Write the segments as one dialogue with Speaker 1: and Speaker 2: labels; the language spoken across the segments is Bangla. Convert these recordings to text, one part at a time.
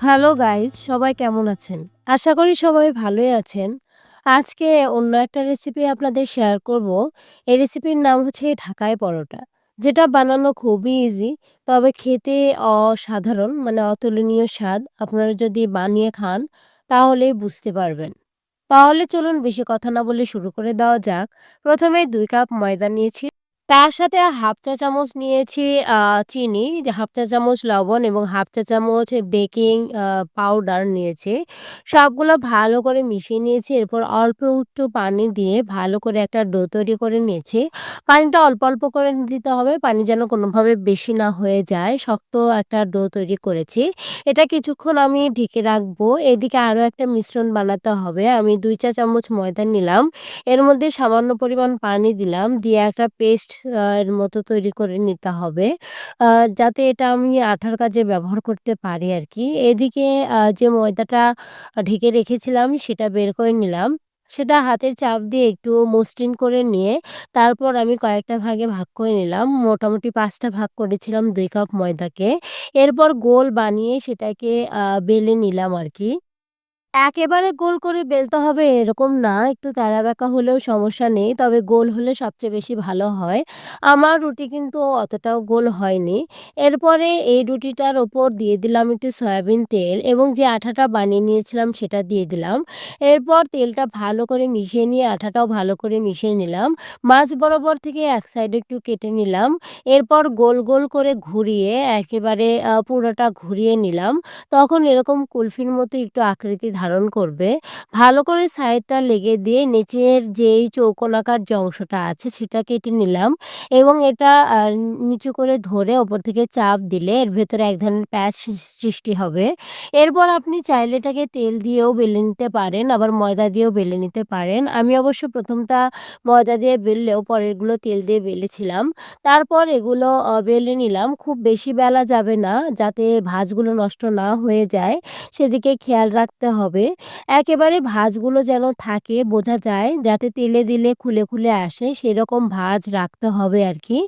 Speaker 1: হ্যালো গাইস, সবাই কেমন আছেন? আশা করি সবাই ভালোই আছেন। আজকে অন্য একটা রেসিপি আপনাদের শেয়ার করব। এই রেসিপির নাম হচ্ছে ঢাকাই পরোটা। যেটা বানানো খুবই ইজি তবে খেতে অসাধারণ মানে অতুলনীয় স্বাদ। আপনারা যদি বানিয়ে খান, তাহলেই বুঝতে পারবেন। তাহলে চলুন বেশি কথা না বলে শুরু করে দেওয়া যাক। প্রথমে দুই কাপ ময়দা নিয়েছি। তার সাথে হাফ চা চামচ নিয়েছি চিনি, হাফ চা চামচ লবণ এবং হাফ চা চামচ বেকিং পাউডার নিয়েছি। সবগুলো ভালো করে মিশিয়ে নিয়েছি। এরপর অল্প একটু পানি দিয়ে ভালো করে একটা ডো তৈরি করে নিয়েছি। পানিটা অল্প, অল্প করে দিতে হবে। পানি যেন কোনোভাবে বেশি না হয়ে যায়। শক্ত একটা ডো তৈরি করেছি। এটা কিছুক্ষণ আমি ঢেকে রাখব। এদিকে আরও একটা মিশ্রণ বানাতে হবে। আমি দুই চা চামচ ময়দা নিলাম। এর মধ্যে সামান্য পরিমাণ পানি দিলাম। দিয়ে একটা পেস্ট এর মতো তৈরি করে নিতে হবে। যাতে এটা আমি আঠার কাজে ব্যবহার করতে পারি আর কি এদিকে যে ময়দাটা ঢেকে রেখেছিলাম, সেটা বের করে নিলাম। সেটা হাতের চাপ দিয়ে একটু মসৃণ করে নিয়ে, তারপর আমি কয়েকটা ভাগে ভাগ করে নিলাম। মোটামুটি পাঁচটা ভাগ করেছিলাম দুই কাপ ময়দাকে। এরপর গোল বানিয়ে সেটাকে বেলে নিলাম আরকি। একেবারে গোল করে বেলতে হবে এরকম না। একটু তেড়া-বেঁকা হলেও সমস্যা নেই। তবে গোল হলে সবচেয়ে বেশি ভালো হয়। আমার রুটি কিন্তু অতটাও গোল হয়নি। এরপরে এই রুটিটার ওপর দিয়ে দিলাম একটু সয়াবিন তেল এবং যে আঠাটা বানিয়ে নিয়েছিলাম সেটা দিয়ে দিলাম। এরপর তেলটা ভালো করে মিশিয়ে নিয়ে আঠাটাও ভালো করে মিশিয়ে নিলাম। মাঝ বরাবর থেকে এক সাইডে একটু কেটে নিলাম। এরপর গোল, গোল করে ঘুরিয়ে একেবারে পুরোটা ঘুরিয়ে নিলাম। তখন এরকম কুলফির মতো একটু আকৃতি ধারণ করবে। ভালো করে সাইডটা লেগে দিয়ে নিচের যেই চৌকোনাকার যে অংশটা আছে সেটা কেটে নিলাম এবং এটা নিচু করে ধরে ওপর থেকে চাপ দিলে এর ভেতরে এক ধরনের প্যাচ সৃষ্টি হবে। এরপর আপনি চাইলে এটাকে তেল দিয়েও বেলে নিতে পারেন, আবার ময়দা দিয়েও বেলে নিতে পারেন। আমি অবশ্য প্রথমটা ময়দা দিয়ে বেললেও পরেরগুলো তেল দিয়ে বেলেছিলাম। তারপর এগুলো বেলে নিলাম। খুব বেশি বেলা যাবে না যাতে ভাঁজগুলো নষ্ট না হয়ে যায় সেদিকে খেয়াল রাখতে হবে। একেবারে ভাঁজগুলো যেন থাকে বোঝা যায় যাতে তেলে দিলে খুলে, খুলে আসে সেরকম ভাঁজ রাখতে হবে আর কি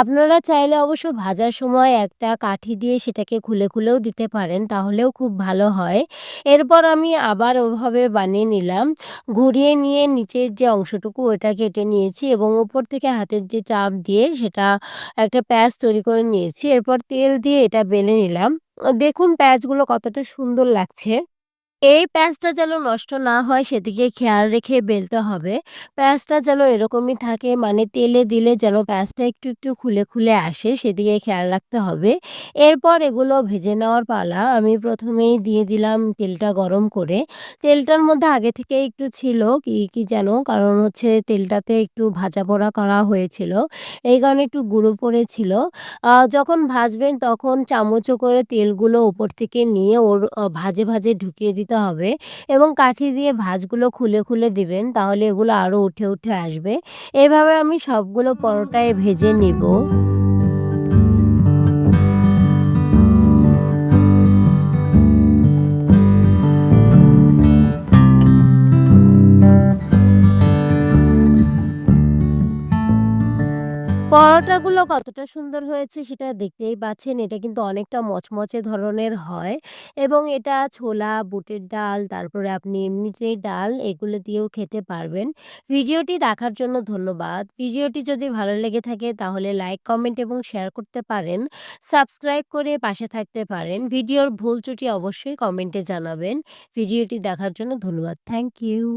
Speaker 1: আপনারা চাইলে অবশ্য ভাজার সময় একটা কাঠি দিয়ে সেটাকে খুলে, খুলেও দিতে পারেন তাহলেও খুব ভালো হয়। এরপর আমি আবার ওভাবে বানিয়ে নিলাম। ঘুরিয়ে নিয়ে নিচের যে অংশটুকু ওটা কেটে নিয়েছি এবং উপর থেকে হাতের যে চাপ দিয়ে সেটা একটা প্যাচ তৈরি করে নিয়েছি। এরপর তেল দিয়ে এটা বেলে নিলাম। দেখুন প্যাচগুলো কতটা সুন্দর লাগছে। এই প্যাঁচটা যেন নষ্ট না হয় সেদিকে খেয়াল রেখে বেলতে হবে। প্যাঁচটা যেন এরকমই থাকে মানে তেলে দিলে যেন প্যাঁচটা একটু, একটু খুলে, খুলে আসে সেদিকে খেয়াল রাখতে হবে। এরপর এগুলো ভেজে নেওয়ার পালা। আমি প্রথমেই দিয়ে দিলাম তেলটা গরম করে। তেলটার মধ্যে আগে থেকেই একটু ছিল কি, কি যেন কারণ হচ্ছে তেলটাতে একটু ভাজা পোড়া করা হয়েছিল। এই কারণে একটু গুঁড়ো পড়েছিল। যখন ভাজবেন তখন চামচে করে তেলগুলো উপর থেকে নিয়ে ওর ভাঁজে, ভাঁজে ঢুকিয়ে দিতে হবে এবং কাঠি দিয়ে ভাঁজগুলো খুলে, খুলে দিবেন তাহলে এগুলো আরও উঠে, উঠে আসবে। এভাবে আমি সবগুলো পরোটায় ভেজে নিব। পরোটাগুলো কতটা সুন্দর হয়েছে সেটা দেখতেই পাচ্ছেন। এটা কিন্তু অনেকটা মচমচে ধরনের হয় এবং এটা ছোলা, বুটের ডাল, তারপরে আপনি এমনিতে ডাল এগুলো দিয়েও খেতে পারবেন। ভিডিওটি দেখার জন্য ধন্যবাদ। ভিডিওটি যদি ভালো লেগে থাকে তাহলে লাইক, কমেন্ট এবং শেয়ার করতে পারেন। সাবস্ক্রাইব করে পাশে থাকতে পারেন। ভিডিওর ভুল ত্রুটি অবশ্যই কমেন্টে জানাবেন। ভিডিওটি দেখার জন্য ধন্যবাদ। Thank you.